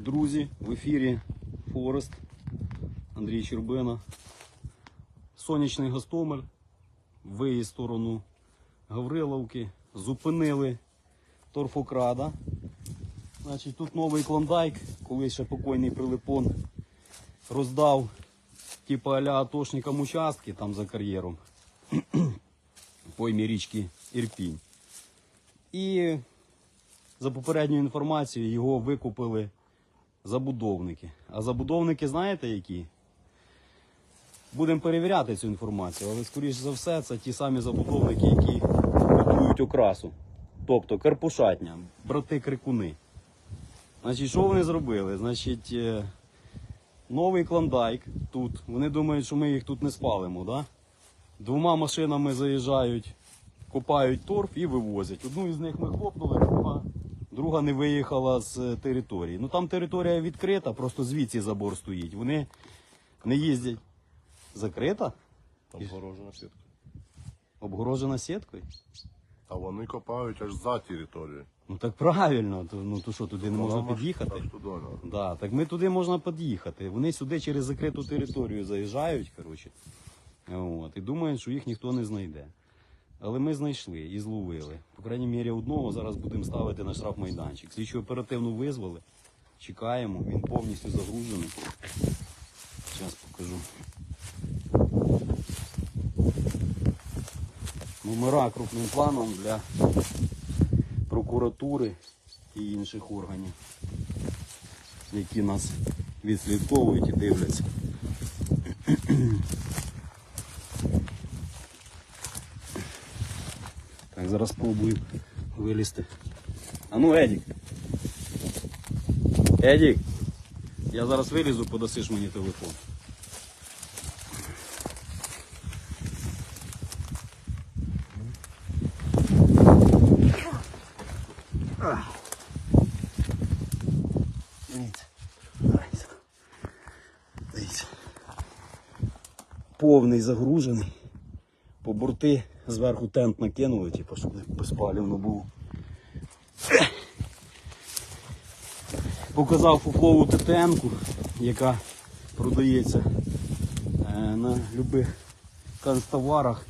Друзі, в ефірі Форест, Андрій Щербина. Сонячний Гостомель, виїзд в сторону Гавриловки, зупинили торфокрада. Значить, тут новий клондайк, колись ще покойний Прилипон роздав типу аля атошникам участки там за кар'єром поймі річки Ірпінь. І за попередньою інформацією його викупили забудовники. А забудовники знаєте які? Будемо перевіряти цю інформацію, але скоріш за все це ті самі забудовники, які будують окрасу. Тобто Карпушатня, брати Крикуни. Значить, що вони зробили? Значить, е, новий клондайк тут. Вони думають, що ми їх тут не спалимо, да? Двома машинами заїжджають, копають торф і вивозять. Одну із них ми хлопнули, друга, друга не виїхала з е, території. Ну там територія відкрита, просто звідси забор стоїть. Вони не їздять. Закрита? Обгорожена сітка. Обгорожена сіткою? А вони копають аж за територією. Ну так правильно, то, ну то що, туди не можна під'їхати? Туди, да. Да, так ми туди можна під'їхати. Вони сюди через закриту територію заїжджають, коротше. От, і думають, що їх ніхто не знайде. Але ми знайшли і зловили. По крайній мірі одного зараз будемо ставити на штрафмайданчик. Слідчу оперативно визвали. Чекаємо, він повністю загружений. Зараз покажу. Номера крупним планом для прокуратури і інших органів, які нас відслідковують і дивляться. Так, зараз спробую вилізти. А ну, Едік. Едік, я зараз вилізу, подасиш мені телефон. Дивіться. Дивіться. Повний загружений. По борти зверху тент накинули, типу, щоб не безпалівно було. Показав фуфлову ТТН-ку, яка продається е, на любих канцтоварах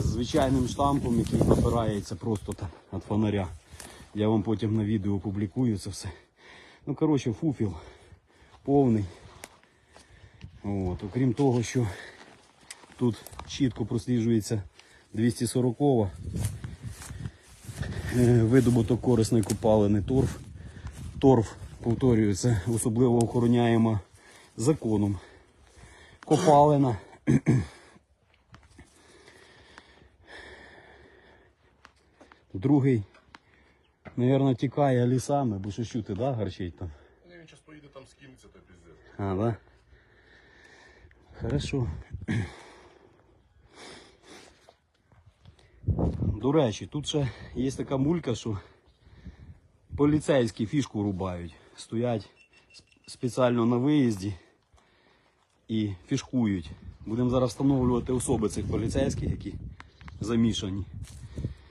з звичайним штампом, який набирається просто так від фонаря. Я вам потім на відео опублікую це все. Ну, коротше, фуфіл повний. От. Окрім того, що тут чітко просліджується 240 е, видобуток корисної копалини торф. Торф, повторюю, це особливо охороняємо законом. Копалина. Другий, мабуть, тікає лісами, бо що чути, да, гарчить там. Ні, Він зараз поїде там скинеться, то піздець. А, да? Хорошо. До речі, тут ще є така мулька, що поліцейські фішку рубають. Стоять спеціально на виїзді і фішкують. Будемо зараз встановлювати особи цих поліцейських, які замішані.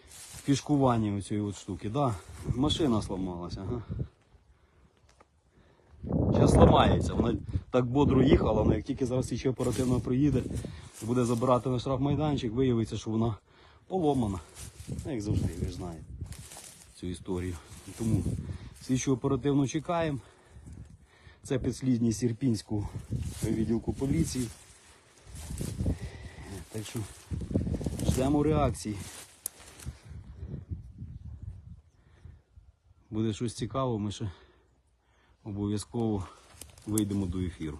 в Фішкуванні оцієї от штуки. Да, машина сломалася, ага. Зараз ламається. Вона так бодро їхала, але як тільки зараз ще оперативно приїде, буде забирати на штрафмайданчик, виявиться, що вона поломана. Ну, Як завжди, ви знаєте цю історію. Тому слідчу оперативно чекаємо. Це підслідність Ірпінського відділку поліції. Так що ждемо реакції. Буде щось цікаве, ми ще обов'язково вийдемо до ефіру.